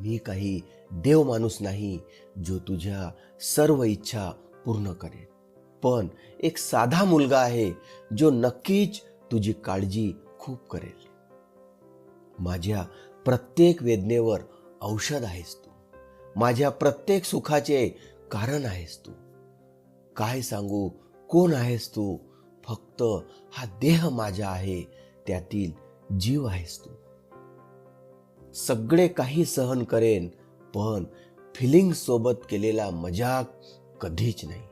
मी काही देव माणूस नाही जो तुझ्या सर्व इच्छा पूर्ण करेल. पण एक साधा मुलगा आहे जो नक्कीच तुझी काळजी खूप करेल. माझ्या प्रत्येक वेदनेवर औषध आहेस तू. माझ्या प्रत्येक सुखाचे कारण आहेस तू. काय सांगू कोण आहेस तू? फक्त हा देह माझा आहे त्यातील जीव आहेस तू. सगळे काही सहन करेन पण फिलिंग सोबत केलेला मजाक कधीच नाही.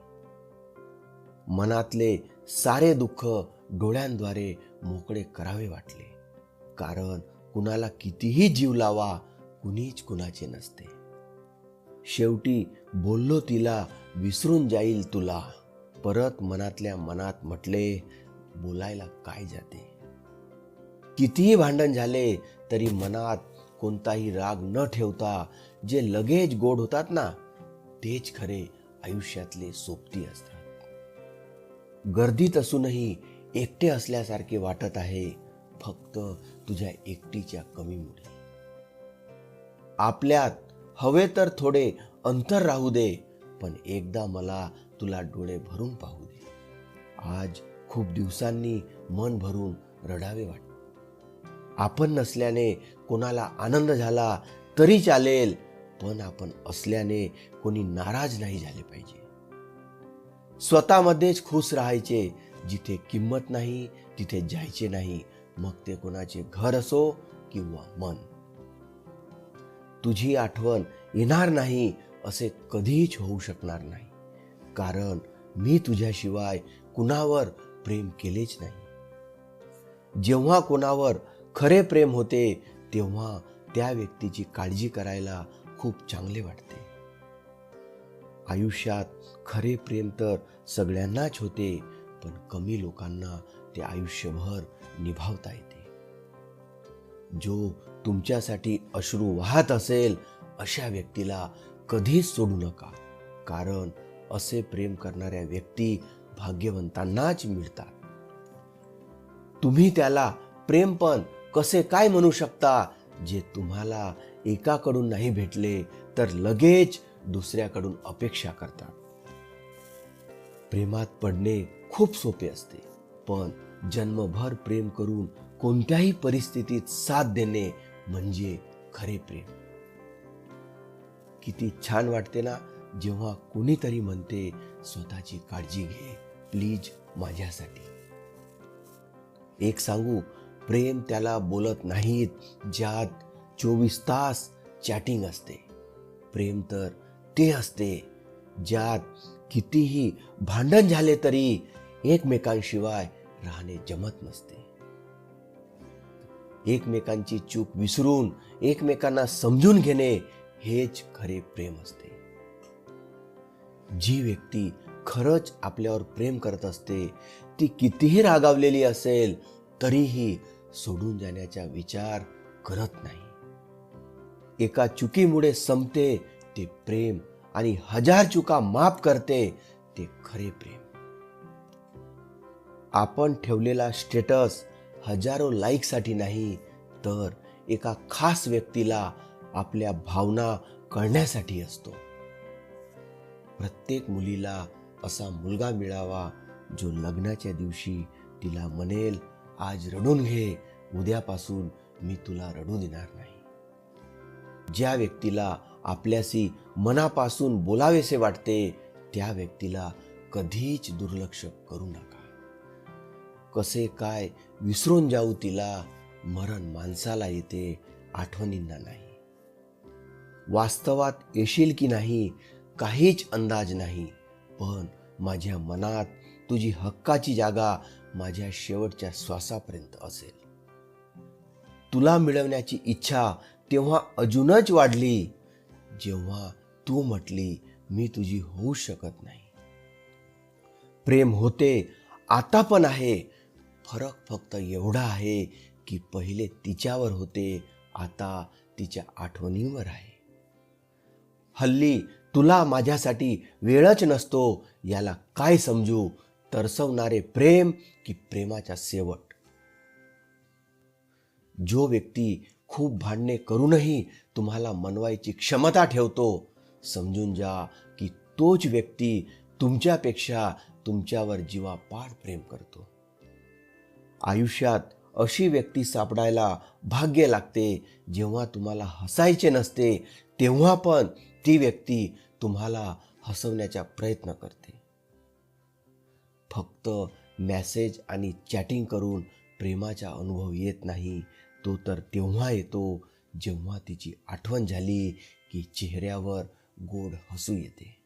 मनातले सारे दुःख डोळ्यांद्वारे मोकळे करावे वाटले. कारण कुणाला कितीही जीव लावा कुणीच कुणाचे नसते. शेवटी बोललो तिला विसरून जाईल तुला. परत मनातल्या मनात म्हटले बोलायला काय जाते? कितीही भांडण झाले तरी मनात कोणताही राग न ठेवता जे लगेच गोड होतात ना तेच खरे आयुष्यातले सोबती असतात. गर्दीत असूनही एकटे असल्यासारखे वाटत आहे फक्त तुझ्या एकटीच्या कमीमुळे. आपल्यात हवे तर थोडे अंतर राहू दे पण एकदा मला तुला डोळे भरून पाहू दे. आज खूप दिवसांनी मन भरून रडावे वाटते. आपण नसल्याने कोणाला आनंद झाला तरी चालेल पण आपण असल्याने कोणी नाराज नाही झाले पाहिजे. स्वतःमध्येच खुश राहायचे जिथे किंमत नाही तिथे जायचे नाही मग ते कोणाचे घर असो किंवा मन. तुझी आठवण येणार नाही असे कधीच होऊ शकणार नाही कारण मी तुझ्याशिवाय कुणावर प्रेम केलेच नाही. जेव्हा कोणावर खरे प्रेम होते तेव्हा त्या व्यक्तीची काळजी करायला खूप चांगले वाटते. आयुष्यात खरे प्रेम तर सगळ्यांनाच होते पण कमी लोकांना ते आयुष्यभर निभावता येते. जो तुमच्यासाठी अश्रू वाहत असेल अशा व्यक्तीला कधीच सोडू नका कारण असे प्रेम करणाऱ्या व्यक्ती भाग्यवंतांनाच मिळतात. तुम्ही त्याला प्रेम पण कसे काय म्हणू शकता? जे तुम्हाला एकाकडून नाही भेटले तर लगेच दुसऱ्याकडून अपेक्षा करतात. प्रेमात पडणे खूप सोपे असते पण जन्मभर प्रेम करून कोणत्याही परिस्थितीत साथ देणे म्हणजे खरे प्रेम. किती छान वाटते ना जेव्हा कोणीतरी म्हणते स्वतःची काळजी घे प्लीज माझ्यासाठी. एक सांगू प्रेम त्याला बोलत नाहीत ज्यात चोवीस तास चॅटिंग असते. प्रेम तर ते असते ज्यात कितीही भांडण झाले तरी एकमेकांशिवाय राहणे जमत नसते. एकमेकांची चूक विसरून एकमेकांना समजून घेणे हेच खरे प्रेम असते. जी व्यक्ती खरंच आपल्यावर प्रेम करत असते ती कितीही रागावलेली असेल तरीही सोडून जाण्याचा विचार करत नाही. एका चुकीमुळे संपते ते प्रेम आणि हजार चुका माफ करते ते खरे प्रेम. आपण ठेवलेला स्टेटस हजारो लाईकसाठी नाही तर एका खास व्यक्तीला आपल्या भावना कळण्यासाठी असतो. प्रत्येक मुलीला असा मुलगा मिळावा जो लग्नाच्या दिवशी तिला म्हणेल आज रडून घे. उद्यापासून मी तुला रडू देणार नाही. ज्या व्यक्तीला आपल्याशी मनापासून बोलावेसे वाटते त्या व्यक्तीला कधीच दुर्लक्ष करू नका. कसे काय विसरून जाऊ तिला मरण माणसाला येते आठवणींना नाही. वास्तवात येशील की नाही काहीच अंदाज नाही. पण माझ्या मनात तुझी हक्काची जागा माझ्या शेवटच्या श्वासापर्यंत असेल. तुला मिळवण्याची इच्छा तेव्हा अजूनच वाढली जेव्हा तू म्हटली मी तुझी होऊ शकत नाही. प्रेम होते आता पण आहे. फरक फक्त एवढा आहे की पहिले तिच्यावर होते आता तिच्या आठवणीवर आहे. हल्ली तुला माझ्यासाठी वेळच नसतो याला काय समजू? तरसवणारे प्रेम की प्रेमाचा शेवट. जो व्यक्ती खूप भांडणे करूनही तुम्हाला मनवायची क्षमता ठेवतो समजून जा की तोच व्यक्ती तुमच्यापेक्षा तुमच्यावर जीवापाड प्रेम करतो. आयुष्यात अशी व्यक्ती सापडायला भाग्य लागते जेव्हा तुम्हाला हसायचे नसते तेव्हा पण ती व्यक्ती तुम्हाला हसवण्याचा प्रयत्न करते. फक्त मॅसेज आणि चॅटिंग करून प्रेमाचा अनुभव येत नाही तो तर तेव्हा येतो जेव्हा तिची आठवण झाली की चेहऱ्यावर गोड हसू येते.